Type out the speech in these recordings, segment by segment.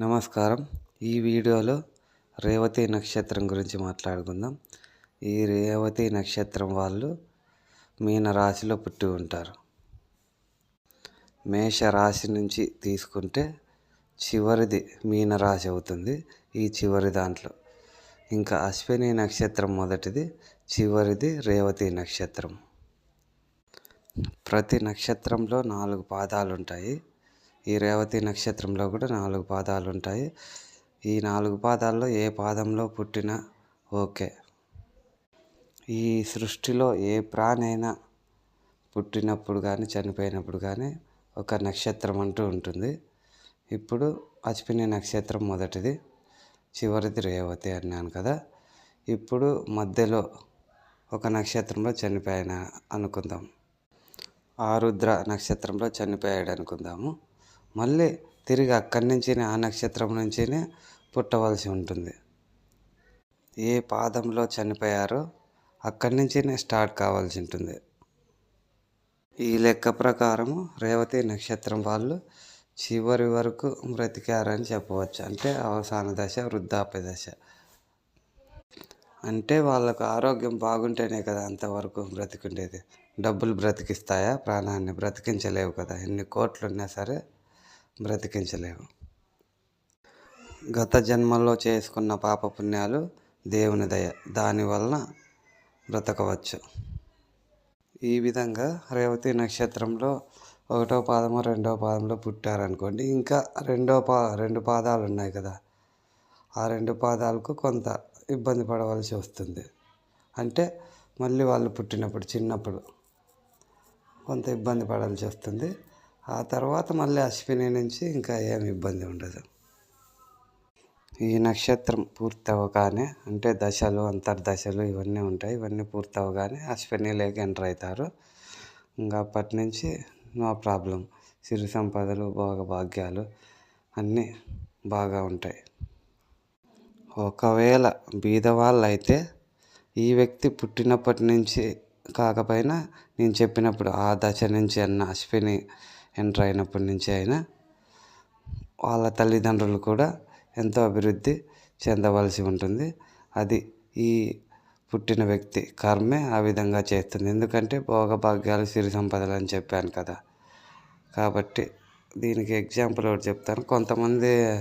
నమస్కారం. ఈ వీడియోలో రేవతి నక్షత్రం గురించి మాట్లాడుకుందాం. ఈ రేవతి నక్షత్రం వాళ్ళు మీన రాశిలో పుట్టి ఉంటారు. మేష రాశి నుంచి తీసుకుంటే చివరిది మీన రాశి అవుతుంది ఈ చివరి దాంట్లో. ఇంకా అశ్విని నక్షత్రం మొదటిది చివరిది రేవతి నక్షత్రం. ప్రతి నక్షత్రంలో నాలుగు పాదాలు ఉంటాయి ఈ రేవతి నక్షత్రంలో కూడా నాలుగు పాదాలు ఉంటాయి. ఈ నాలుగు పాదాల్లో ఏ పాదంలో పుట్టినా ఓకే. ఈ సృష్టిలో ఏ ప్రాణైనా పుట్టినప్పుడు కానీ చనిపోయినప్పుడు కానీ ఒక నక్షత్రం అంటూ ఉంటుంది. ఇప్పుడు అశ్విని నక్షత్రం మొదటిది. చివరిది రేవతి అన్నాను కదా. ఇప్పుడు మధ్యలో ఒక నక్షత్రంలో చనిపోయిన అనుకుందాం. ఆరుద్ర నక్షత్రంలో చనిపోయాడు అనుకుందాము మళ్ళీ తిరిగి అక్కడి నుంచినే ఆ నక్షత్రం నుంచినే పుట్టవలసి ఉంటుంది. ఏ పాదంలో చనిపోయారో అక్కడి నుంచినే స్టార్ట్ కావాల్సి ఉంటుంది. ఈ లెక్క ప్రకారము రేవతి నక్షత్రం వాళ్ళు చివరి వరకు బ్రతికారని చెప్పవచ్చు. అంటే అవసాన దశ వృద్ధాప్య దశ. అంటే వాళ్ళకు ఆరోగ్యం బాగుంటేనే కదా అంతవరకు బ్రతికుండేది. డబ్బులు బ్రతికిస్తాయా? ప్రాణాన్ని బ్రతికించలేవు కదా. ఎన్ని కోట్లు ఉన్నా సరే బ్రతికించలేవు గత జన్మల్లో చేసుకున్న పాపపుణ్యాలు దేవుని దయ. దానివలన బ్రతకవచ్చు. ఈ విధంగా రేవతి నక్షత్రంలో ఒకటో పాదము రెండో పాదంలో పుట్టారనుకోండి. ఇంకా రెండో పా రెండు పాదాలు ఉన్నాయి కదా. ఆ రెండు పాదాలకు కొంత ఇబ్బంది పడవలసి వస్తుంది. అంటే మళ్ళీ వాళ్ళు పుట్టినప్పుడు చిన్నప్పుడు కొంత ఇబ్బంది పడాల్సి వస్తుంది. ఆ తర్వాత మళ్ళీ అశ్విని నుంచి ఇంకా ఏమి ఇబ్బంది ఉండదు. ఈ నక్షత్రం పూర్తి అవ్వగానే అంటే దశలు అంతర్దశలు ఇవన్నీ ఉంటాయి. ఇవన్నీ పూర్తి అవ్వగానే అశ్వినిలోకి ఎంటర్ అవుతారు. ఇంకా అప్పటి నుంచి నో ప్రాబ్లం. సిరి సంపదలు భోగ భాగ్యాలు అన్నీ బాగా ఉంటాయి. ఒకవేళ బీదవాళ్ళు అయితే ఈ వ్యక్తి పుట్టినప్పటి నుంచి కాకపోయినా నేను చెప్పినప్పుడు ఆ దశ నుంచి అన్న అశ్విని ఎంటర్ అయినప్పటి నుంచి అయినా వాళ్ళ తల్లిదండ్రులు కూడా ఎంతో అభివృద్ధి చెందవలసి ఉంటుంది. అది ఈ పుట్టిన వ్యక్తి కర్మే ఆ విధంగా చేస్తుంది. ఎందుకంటే భోగభాగ్యాలు సిరి సంపదలు అని చెప్పాను కదా. కాబట్టి దీనికి ఎగ్జాంపుల్ ఒకటి చెప్తాను. కొంతమంది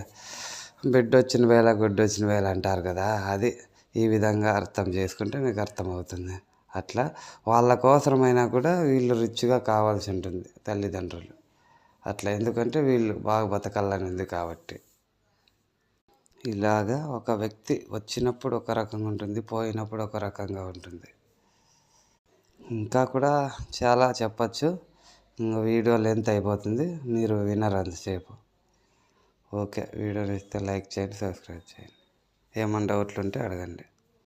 బిడ్డ వచ్చిన వేళ గుడ్డ వచ్చిన వేళ అంటారు కదా. అది ఈ విధంగా అర్థం చేసుకుంటే మీకు అర్థమవుతుంది. అట్లా వాళ్ళ కోసమైనా కూడా వీళ్ళు రిచ్గా కావాల్సి ఉంటుంది తల్లిదండ్రులు. అట్లా. ఎందుకంటే వీళ్ళు బాగా బతకాలని ఉంది కాబట్టి. ఇలాగా ఒక వ్యక్తి వచ్చినప్పుడు ఒక రకంగా ఉంటుంది పోయినప్పుడు ఒక రకంగా ఉంటుంది. ఇంకా కూడా చాలా చెప్పచ్చు. వీడియో లెంత్ అయిపోతుంది. మీరు వినరు అంతసేపు. ఓకే. వీడియో ఇస్తే లైక్ చేయండి సబ్స్క్రైబ్ చేయండి. ఏమన్నా డౌట్లు ఉంటే అడగండి.